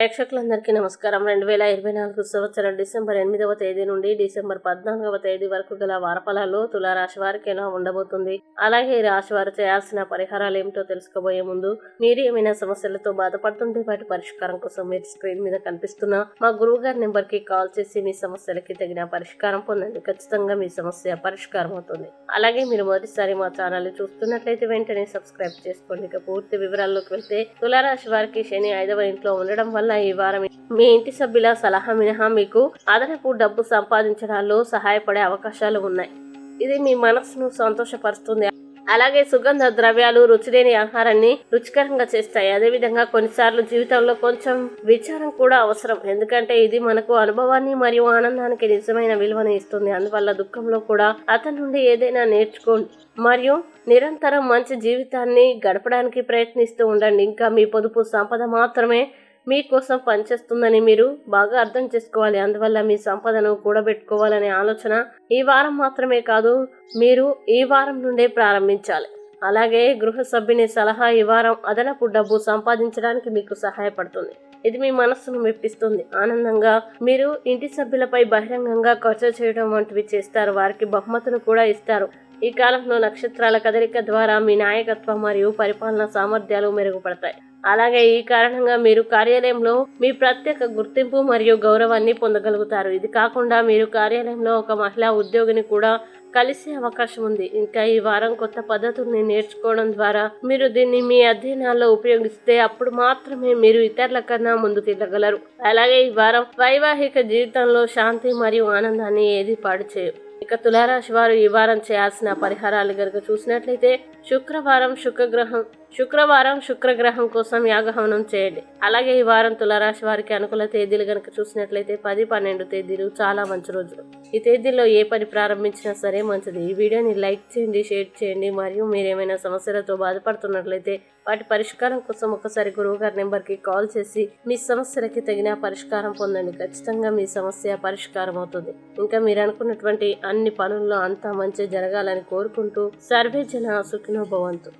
ప్రేక్షకులందరికీ నమస్కారం. రెండు వేల ఇరవై నాలుగు సంవత్సరం డిసెంబర్ ఎనిమిదవ తేదీ నుండి డిసెంబర్ పద్నాలుగవ తేదీ వరకు గల వారఫలాలు తులారాశి వారికి ఎలా ఉండబోతుంది? అలాగే ఈ రాశి వారు చేయాల్సిన పరిహారాలు ఏమిటో తెలుసుకోబోయే ముందు మీరు ఏమైనా సమస్యలతో బాధపడుతుంటే వాటి పరిష్కారం కోసం మీరు స్క్రీన్ మీద కనిపిస్తున్న మా గురువు గారి నెంబర్కి కాల్ చేసి మీ సమస్యలకి తగిన పరిష్కారం పొందండి. ఖచ్చితంగా మీ సమస్య పరిష్కారం అవుతుంది. అలాగే మీరు మొదటిసారి మా ఛానల్ చూస్తున్నట్లయితే వెంటనే సబ్స్క్రైబ్ చేసుకోండి. ఇక పూర్తి వివరాల్లోకి వెళ్తే తులారాశి వారికి శని ఐదవ ఇంట్లో ఉండడం వల్ల ఈ వారం. మీ ఇంటి సభ్యుల సలహా మినహా మీకు అదనపు డబ్బు సంపాదించడంలో సహాయపడే అవకాశాలు ఉన్నాయి. ఇది మీ మనస్సును సంతోషపరుస్తుంది. అలాగే సుగంధ ద్రవ్యాలు రుచిలేని ఆహారాన్ని రుచికరంగా చేస్తాయి. అదేవిధంగా కొన్నిసార్లు జీవితంలో కొంచెం విచారం కూడా అవసరం. ఎందుకంటే ఇది మనకు అనుభవాన్ని మరియు ఆనందానికి నిజమైన విలువను ఇస్తుంది. అందువల్ల దుఃఖంలో కూడా అతని నుండి ఏదైనా నేర్చుకోండి మరియు నిరంతరం మంచి జీవితాన్ని గడపడానికి ప్రయత్నిస్తూ ఉండండి. ఇంకా మీ పొదుపు సంపద మాత్రమే మీకోసం పనిచేస్తుందని మీరు బాగా అర్థం చేసుకోవాలి. అందువల్ల మీ సంపదను కూడబెట్టుకోవాలనే ఆలోచన ఈ వారం మాత్రమే కాదు మీరు ఈ వారం నుండే ప్రారంభించాలి. అలాగే గృహ సభ్యుని సలహా ఈ వారం అదనపు డబ్బు సంపాదించడానికి మీకు సహాయపడుతుంది. ఇది మీ మనస్సును మెప్పిస్తుంది. ఆనందంగా మీరు ఇంటి సభ్యులపై బహిరంగంగా ఖర్చు చేయడం వంటివి చేస్తారు. వారికి బహుమతులు కూడా ఇస్తారు. ఈ కాలంలో నక్షత్రాల కదలిక ద్వారా మీ నాయకత్వం మరియు పరిపాలన సామర్థ్యాలు మెరుగుపడతాయి. అలాగే ఈ కారణంగా మీరు కార్యాలయంలో మీ ప్రత్యేక గుర్తింపు మరియు గౌరవాన్ని పొందగలుగుతారు. ఇది కాకుండా మీరు కార్యాలయంలో ఒక మహిళా ఉద్యోగిని కూడా కలిసే అవకాశం ఉంది. ఇంకా ఈ వారం కొత్త పద్ధతుల్ని నేర్చుకోవడం ద్వారా మీరు దీన్ని మీ అధ్యయనాల్లో ఉపయోగిస్తే అప్పుడు మాత్రమే మీరు ఇతరుల కన్నా ముందుకు వెళ్ళగలరు అలాగే ఈ వారం వైవాహిక జీవితంలో శాంతి మరియు ఆనందాన్ని ఏది పాడు చేయు. ఇక తులారాశి వారు ఈ వారం చేయాల్సిన పరిహారాలు కనుక చూసినట్లయితే శుక్రవారం శుక్రగ్రహం శుక్రవారం శుక్రగ్రహం కోసం యాగహవనం చేయండి. అలాగే ఈ వారం తులారాశి వారికి అనుకూల తేదీలు కనుక చూసినట్లయితే పది పన్నెండు తేదీలు చాలా మంచి రోజులు. ఈ తేదీల్లో ఏ పని ప్రారంభించినా సరే మంచిది. ఈ వీడియోని లైక్ చేయండి షేర్ చేయండి. మరియు మీరు ఏమైనా సమస్యలతో బాధపడుతున్నట్లయితే వాటి పరిష్కారం కోసం ఒకసారి గురువు గారి నెంబర్కి కాల్ చేసి మీ సమస్యలకి తగిన పరిష్కారం పొందండి. ఖచ్చితంగా మీ సమస్య పరిష్కారం అవుతుంది. ఇంకా మీరు అనుకున్నటువంటి అన్ని పనుల్లో అంతా మంచి జరగాలని కోరుకుంటూ సర్వే జన సుఖినో భవంతు.